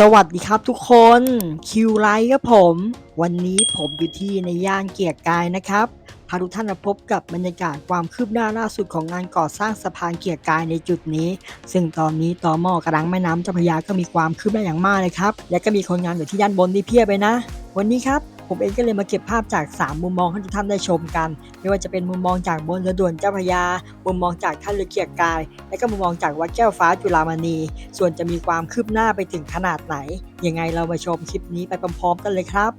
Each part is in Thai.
สวัสดีครับทุกคนคิวไลท์ครับผม วันนี้ผมอยู่ที่ในย่านเกียรติกายนะครับพาทุกท่านมาพบกับบรรยากาศความคืบหน้าล่าสุดของงานก่อสร้างสะพานเกียรติกายในจุดนี้ ซึ่งตอนนี้ต่อหม้อกระดังแม่น้ำเจ้าพระยาก็มีความคืบหน้าอย่างมากเลยครับ และก็มีคนงานอยู่ที่ด้านบนที่เพียบไปนะ วันนี้ครับ ผมเองก็เลยมาเก็บภาพจาก 3 มุมมองให้ทุกท่านได้ชมกัน ไม่ว่าจะเป็นมุมมองจากบนเรือด่วนเจ้าพยา มุมมองจากท่าเรือเกียรกาย และก็มุมมองจากวัดแก้วฟ้าจุฬามณี ส่วนจะมีความคืบหน้าไปถึงขนาดไหน ยังไงเรามาชมคลิปนี้ไปพร้อมๆกันเลยครับ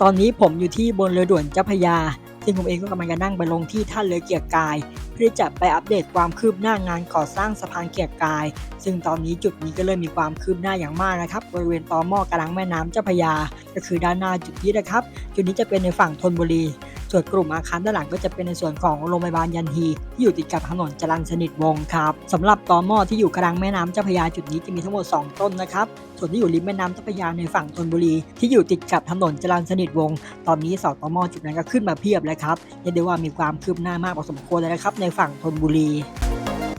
ตอนนี้ผมอยู่ที่บนเรือด่วนเจ้าพยา ซึ่งผมเองก็กำลังจะนั่งไปลงที่ท่าเรือเกียรกาย พื่อจะไปอัปเดตความคืบหน้างานก่อสร้างสะพานเกียรกาย ซึ่งตอนนี้จุดนี้ก็เริ่มมีความคืบหน้าอย่างมากนะครับบริเวณต่อหม้อกลางแม่น้ำเจ้าพยา ก็คือด้านหน้าจุดนี้นะครับ จุดนี้จะเป็นในฝั่งธนบุรี ส่วนกลุ่มอาคารด้านหลังก็จะเป็นในส่วนของโรงพยาบาลยันฮีที่อยู่ติดกับถนนจรัญสนิทวงครับสำหรับต่อหม้อที่อยู่กลางแม่น้ำเจ้าพยาจุดนี้จะมีทั้งหมด 2 ต้นนะครับส่วนที่อยู่ริมแม่น้ำเจ้าพยาในฝั่งธนบุรี ที่อยู่ติดกับถนนจรัญสนิทวงตอนนี้เสาต่อหม้อจุดนั้นก็ขึ้นมาเพียบเลยครับเรียกได้ว่ามีความคืบหน้ามากพอสมควรเลยนะครับในฝั่งธนบุรี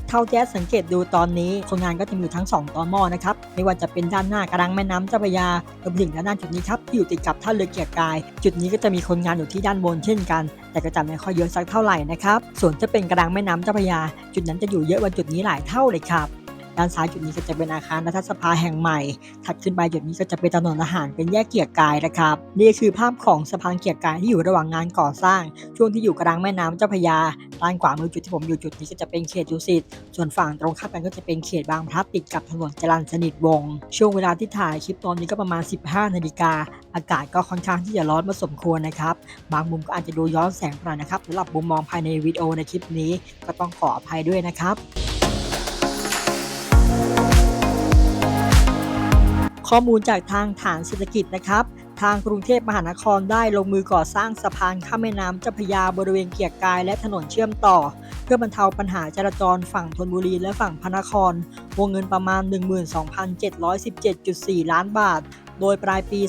เท่าแจ๊สสังเกตดูตอนนี้คนงานก็จะมีอยู่ทั้ง 2ตอหม้อนะครับไม่ว่าจะเป็นด้านหน้ากระดังแม่น้ำเจ้าพระยารวมถึงด้านหน้าจุดนี้ครับที่อยู่ติดกับท่าเรือเกียรติกาย จุดนี้ก็จะมีคนงานอยู่ที่ด้านบนเช่นกัน แต่ก็จะไม่ค่อยเยอะสักเท่าไหร่นะครับส่วนจะเป็นกระดังแม่น้ำเจ้าพระยา จุดนั้นจะอยู่เยอะกว่าจุดนี้หลายเท่าเลยครับ ด้านซ้ายจุดนี้ก็จะเป็นอาคารรัฐสภาแห่งใหม่ ถัดขึ้นไปจุดนี้ก็จะเป็นถนนทหารเป็นแยกเกียรกายนะครับ นี่คือภาพของสะพานเกียรกายที่อยู่ระหว่างงานก่อสร้าง ช่วงที่อยู่กลางแม่น้ำเจ้าพยา ด้านขวามือจุดที่ผมอยู่จุดนี้ก็จะเป็นเขตดุสิต ส่วนฝั่งตรงข้ามกันก็จะเป็นเขตบางพลัดติดกับถนนจรัญสนิทวงศ์ช่วงเวลาที่ถ่ายคลิปตอนนี้ก็ประมาณ 15 นาฬิกา อากาศก็ค่อนข้างที่จะร้อนมาสมควรนะครับ บางมุมก็อาจจะดูย้อนแสงไปนะครับสำหรับมุมมองภายในวิดีโอในคลิปนี้ก็ต้องขออภัยด้วยนะครับ ข้อมูลจากทางฐานเศรษฐกิจนะครับ ทางกรุงเทพมหานครได้ลงมือก่อสร้างสะพานข้ามแม่น้ำเจ้าพยาบริเวณเกียรติกายและถนนเชื่อมต่อ เพื่อบรรเทาปัญหาจราจรฝั่งธนบุรีและฝั่งพระนคร วงเงินประมาณ 12,717.4 ล้านบาท โดยปลายปี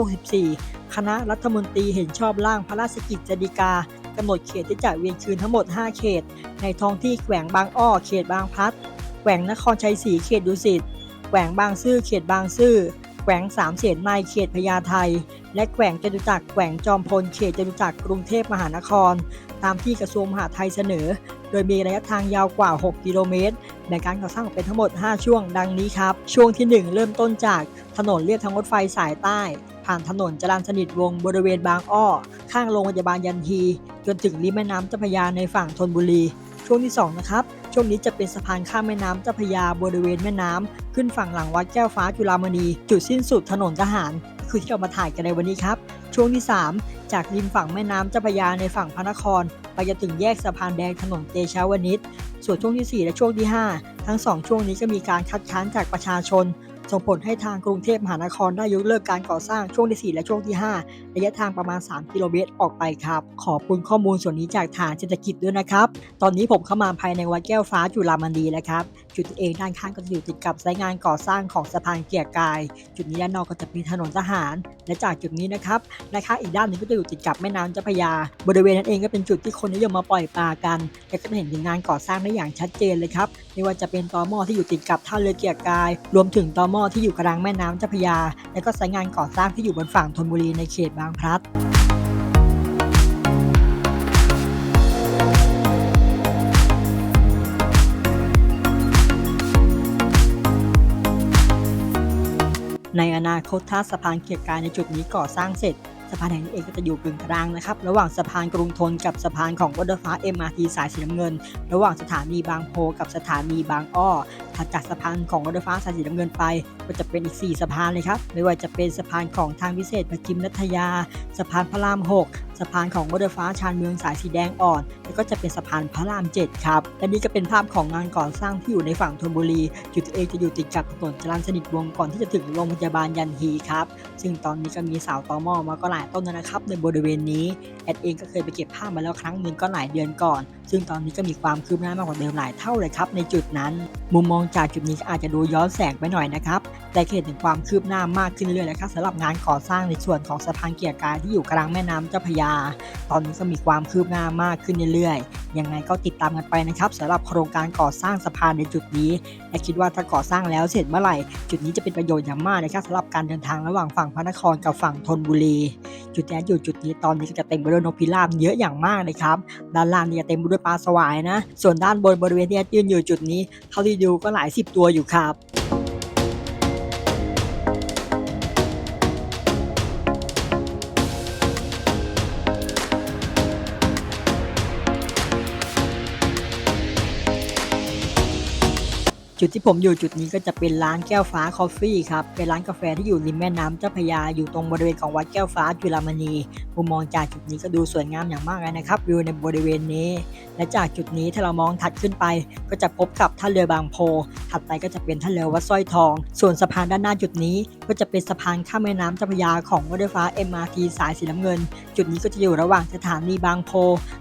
2564 คณะรัฐมนตรีเห็นชอบร่างพระราชกิจจกากำหนดเขตที่จะเวียนคืนทั้งหมด 5 เขต ในท้องที่แขวงบางอ้อ เขตบางพลัด แขวงนครชัยศรี เขตดุสิต แขวงบางซื่อเขตบางซื่อแขวงสามเสนในเขตพญาไทและแขวงจตุจักรแขวงจอมพลเขตจตุจักรกรุงเทพมหานคร ตามที่กระทรวงมหาดไทยเสนอ โดยมีระยะทางยาวกว่า 6 กิโลเมตรแบ่งการก่อสร้างออกเป็นทั้งหมด 5 ช่วงดังนี้ครับ ช่วงที่ 1 เริ่มต้นจากถนนเลียบทางรถไฟสายใต้ ผ่านถนนจรัญสนิทวงบริเวณบางอ้อ ข้างโรงพยาบาลยันฮีจนถึงริมแม่น้ำเจ้าพระยาในฝั่งธนบุรี ช่วงที่2นะครับช่วงนี้จะเป็นสะพานข้ามแม่น้ำเจ้าพระยาบริเวณแม่น้ำขึ้นฝั่งหลังวัดแก้วฟ้าจุฬามณี จุดสิ้นสุดถนนทหาร คือที่เรามาถ่ายกันในวันนี้ครับ ช่วงที่ 3 จากริมฝั่งแม่น้ำเจ้าพระยาในฝั่งพระนคร ไปจนถึงแยกสะพานแดงถนนเตชะวนิชส่วนช่วงทีสี่ 4 และช่วงที่ 5 ทั้ง 2 ช่วงนี้ก็มีการคัดค้านจากประชาชน ส่งผลให้ทางกรุงเทพมหานครได้ยกเลิกการก่อสร้างช่วงที่ 4 และช่วงที่ 5 ระยะทางประมาณ 3 กิโลเมตรออกไปครับ ขอบคุณข้อมูลส่วนนี้จากฐานเศรษฐกิจด้วยนะครับ ตอนนี้ผมเข้ามาภายในวัดแก้วฟ้าจุฬามณีแล้วครับ จุดเองด้านข้างก็จะอยู่ติดกับไซต์งานก่อสร้างของสะพานเกียรติกาย จุดนี้ด้านนอกก็จะเป็นถนนทหาร และจากจุดนี้นะครับนข้างอีกด้านหนึ่งก็จะอยู่ติดกับแม่น้ำเจ้าพระยา บริเวณนั้นเองก็เป็นจุดที่คนนิยมมาปล่อยปลากัน และก็จะเห็นถึงงานก่อสร้างได้อย่างชัดเจนเลยครับไม่ว่าจะเป็นตอหม้อที่อยู่ติดกับท่าเรือเกียรกาย รวมถึงตอหม้อที่อยู่กลางแม่น้ำเจ้าพระยา และก็สายงานก่อสร้างที่อยู่บนฝั่งธนบุรีในเขตบางพลัดในอนาคตถ้าสะพานเกียรติกายในจุดนี้ก่อสร้างเสร็จ สะพานแห่งนี้เองก็จะอยู่กึ่งกลางนะครับ ระหว่างสะพานกรุงทนกับสะพานของรถไฟฟ้า MRT สายสีน้ำเงิน ระหว่างสถานีบางโพกับสถานีบางอ้อถัดจากสะพานของรถไฟฟ้าสายสีน้ำเงินไป ก็จะเป็นอีก 4 สะพานเลยครับ ไม่ว่าจะเป็นสะพานของทางพิเศษประจิมนัทยา สะพานพระราม 6 สะพานของรถไฟฟ้าชานเมืองสายสีแดงอ่อน แล้วก็จะเป็นสะพานพระราม 7 ครับ และนี่ก็เป็นภาพของงานก่อสร้างที่อยู่ในฝั่งธนบุรี จุดเอจะอยู่ติดกับถนนจรัญสนิทวงก่อนที่จะถึงโรงพยาบาลยันฮีครับ ซึ่งตอนนี้ก็มีเสาตอหม้อมาก็หลายต้นนะครับในบริเวณนี้แอดเองก็เคยไปเก็บภาพมาแล้วครั้งหนึ่งก็หลายเดือนก่อน ซึ่งตอนนี้ก็มีความคืบหน้ามากกว่าเดิมหลายเท่าเลยครับในจุดนั้น มุมมองจากจุดนี้อาจจะดูย้อนแสงไปหน่อยนะครับได้เห็นถึงความคืบหน้ามากขึ้นเรื่อยๆนะครับสำหรับงานก่อสร้างในส่วนของสะพานเกียรกายที่อยู่กลางแม่น้ำเจ้าพยา ตอนนี้ก็มีความคืบหน้ามากขึ้นเรื่อยๆยังไงก็ติดตามกันไปนะครับสำหรับโครงการก่อสร้างสะพานในจุดนี้และคิดว่าถ้าก่อสร้างแล้วเสร็จเมื่อไหร่ จุดนี้จะเป็นประโยชน์อย่างมากนะครับสำหรับการเดินทางระหว่างฝั่งพระนครกับฝั่งธนบุรี จุดนี้อยู่จุดนี้ตอนนี้ก็จะเต็มไปด้วยนกพิราบเยอะอย่างมากเลยครับด้านล่างนี่จะเต็มไปด้วยปลาสวายนะ ส่วนด้านบนบริเวณที่ยืนอยู่จุดนี้เท่าที่ดูก็หลายสิบตัวอยู่ครับ จุดที่ผมอยู่จุดนี้ก็จะเป็นร้านแก้วฟ้าคอฟฟี่ครับ เป็นร้านกาแฟที่อยู่ริมแม่น้ำเจ้าพยา อยู่ตรงบริเวณของวัดแก้วฟ้าจุฬามณีมุมมองจากจุดนี้ก็ดูสวยงามอย่างมากเลยนะครับวิวในบริเวณนี้ และจากจุดนี้ถ้าเรามองถัดขึ้นไป ก็จะพบกับท่าเรือบางโพถัดไปก็จะเป็นท่าเรือวัดสร้อยทอง ส่วนสะพานด้านหน้าจุดนี้ ก็จะเป็นสะพานข้ามแม่น้ำเจ้าพระยาของรถไฟฟ้า MRT สายสีน้ำเงิน จุดนี้ก็จะอยู่ระหว่างสถานีบางโพ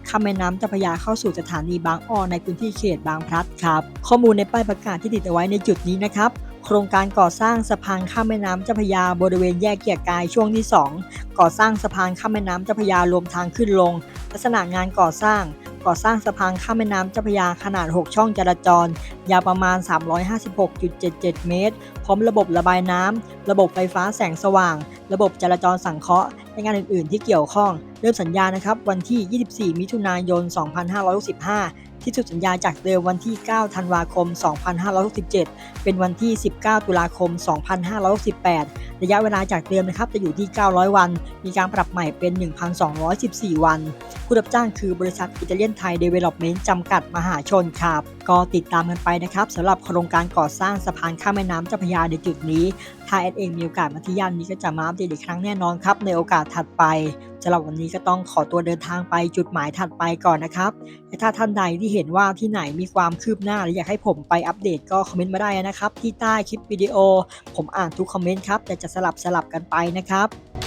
ข้ามแม่น้ำเจ้าพระยาเข้าสู่สถานีบางอ้อในพื้นที่เขตบางพลัดครับ ข้อมูลในป้ายประกาศที่ติดเอาไว้ในจุดนี้นะครับโครงการก่อสร้างสะพานข้ามแม่น้ำเจ้าพยาบริเวณแยกเกียรกายช่วงที่ 2 ก่อสร้างสะพานข้ามแม่น้ำเจ้าพยารวมทางขึ้นลง ลักษณะงานก่อสร้าง ก่อสร้างสะพานข้ามแม่น้ำเจ้าพระยาขนาด 6 ช่องจราจร ยาวประมาณ 356.77 เมตร พร้อมระบบระบายน้ำ ระบบไฟฟ้าแสงสว่าง ระบบจราจรสังเคราะห์และงานอื่น ๆ ที่เกี่ยวข้อง เริ่มสัญญานะครับ วันที่ 24 มิถุนายน 2565 ที่สุดสัญญาจากเดิมวันที่ 9 ธันวาคม 2567 เป็นวันที่ 19 ตุลาคม 2568 ระยะเวลาจากเดิมนะครับจะอยู่ที่ 900 วัน มีการปรับใหม่เป็น 1,214 วัน ผู้รับจ้างคือบริษัทอิตาเลียนไทยเดเวล็อปเมนต์จำกัดมหาชนครับ ก็ติดตามกันไปนะครับสำหรับโครงการก่อสร้างสะพานข้ามแม่น้ำเจ้าพระยาในจุดนี้ ถ้าแอดเองมีโอกาสมาที่ย่านนี้ก็จะมาอัปเดตอีกครั้งแน่นอนครับ ในโอกาสถัดไปสำหรับวันนี้ก็ต้องขอตัวเดินทางไปจุดหมายถัดไปก่อนนะครับและถ้าท่านใดที่เห็นว่าที่ไหนมีความคืบหน้าหรืออยากให้ผมไปอัปเดตก็คอมเมนต์มาได้นะครับ ที่ใต้คลิปวิดีโอ ผมอ่านทุกคอมเมนต์ครับแต่จะสลับสลับกันไปนะครับ